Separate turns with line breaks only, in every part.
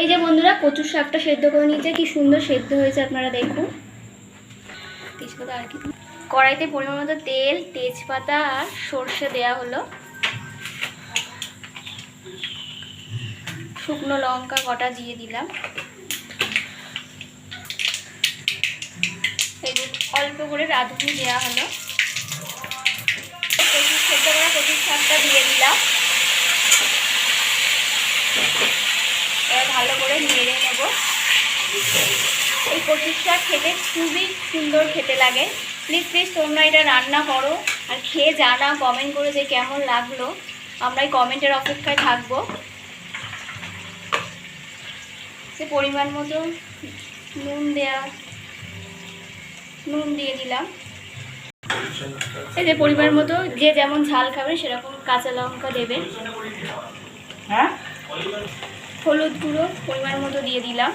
এই যে বন্ধুরা, কচুর শাকটা সেদ্ধ করে নিয়েছে। কি সুন্দর সেদ্ধ হয়েছে আপনারা দেখুন। তেজপাতা আর কি। কড়াইতে পরিমাণ মতো তেল, তেজপাতা আর সর্ষে দেয়া হলো। শুকনো লঙ্কা কটা দিয়ে দিলাম। অল্প করে রাঁধুনি দেওয়া হলো কচুর সেদ্ধ করা কচুর শাকটা দিয়ে দিলাম এবার ভালো করে নেড়ে নেব। এই কচুর শাক খেতে খুবই সুন্দর খেতে লাগে। প্লিজ প্লিজ তোমরা এটা রান্না করো আর খেয়ে জানা কমেন্ট করে যে কেমন লাগল। আমরা এই কমেন্টের অপেক্ষায় থাকব। সে পরিমাণ মতো নুন দেয়া, নুন দিয়ে দিলাম। এই যে পরিমাণ মতো যে যেমন ঝাল খাবে সেরকম কাঁচা লঙ্কা দেবে।
হ্যাঁ?
হলুদ গুঁড়ো পরিমাণ মতো দিয়ে দিলাম।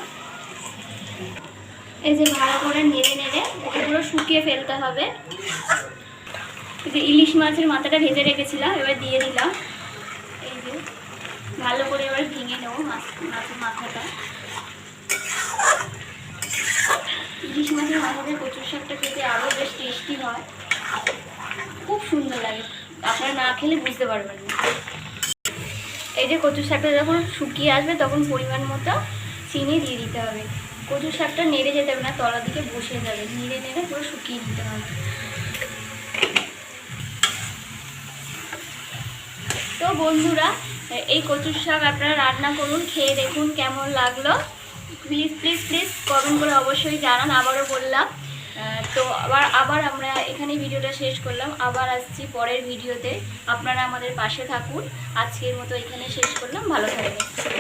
এই যে ভালো করে নেড়ে নেড়ে এগুলো শুকিয়ে ফেলতে হবে। যে ইলিশ মাছের মাথাটা ভেজে রেখেছিলাম, এবার দিয়ে দিলাম। এই যে ভালো করে এবার ভেঙে নেব মাছ, মাছের মাথাটা। ইলিশ মাছের মাথাতে কচুর শাকটা খেতে আরও বেশ টেস্টি হয়। খুব সুন্দর লাগে। আপনারা না খেলে বুঝতে পারবেন না। এই যে কচুর শাকটা যখন শুকিয়ে আসবে, তখন পরিমাণ মতো চিনি দিয়ে দিতে হবে। কচুর শাকটা নেড়ে যেতে হবে না তলা দিকে বসে যাবে। নেড়ে নেড়ে পুরো শুকিয়ে দিতে হবে। তো বন্ধুরা, এই কচুর শাক আপনারা রান্না করুন, খেয়ে দেখুন কেমন লাগল। প্লিজ প্লিজ প্লিজ কমেন্ট করে অবশ্যই জানান, আবারও বললাম। তো আবার আবার আমরা এখানে ভিডিওটা শেষ করলাম। আবার আসছি পরের ভিডিওতে। আপনারা আমাদের পাশে থাকুন। আজকের মতো এখানে শেষ করলাম। ভালো থাকবেন।